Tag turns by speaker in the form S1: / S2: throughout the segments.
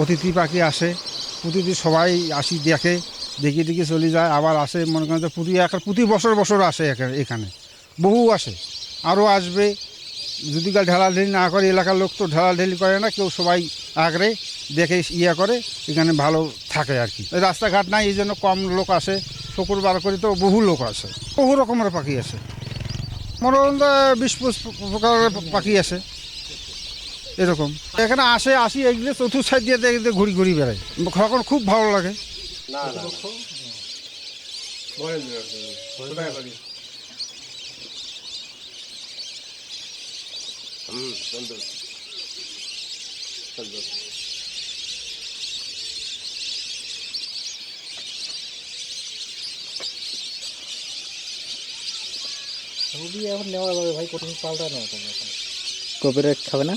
S1: অতিথি পাখি আসে প্রতিটি সবাই আসি দেখে দেখে দেখে চলে যায়, আবার আসে, মনে করেন যে প্রতি এক প্রতি বছর বছর আসে এখানে। বহু আসে। আরও আসবে। যদি কাল ঢেলাঢেলি না করে, এলাকার লোক তো ঢেলাঢেলি করে না, কেউ সবাই আগরে দেখে ইয়ে করে, এখানে ভালো থাকে আর কি। রাস্তাঘাট নাই, এই জন্য কম লোক আসে। শুক্রবার করে তো বহু লোক আসে। বহু রকমের পাখি আসে। মনে করেন বিশ প্রকারের পাখি আছে এরকম। এখানে আসে আসি এগুলো চতুর্থ সাইড দিয়ে দেখে ঘুরি ঘুরি বেড়ায়। তখন খুব ভালো লাগে।
S2: ছবি এখন নেওয়া যাবে ভাই পাল্টা নেওয়া যাবে এখন?
S3: কপিরাইট খাবে না?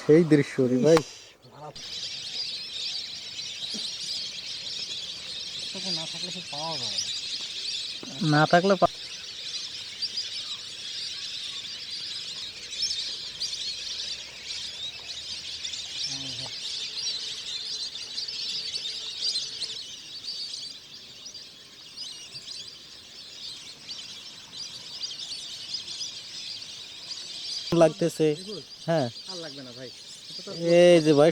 S3: সেই দৃশ্য রে ভাই
S2: না থাকলে পাওয়া যায় না।
S3: না থাকলে লাগতেছে। হ্যাঁ।
S2: আর লাগবে না ভাই।
S3: এই যে ভাই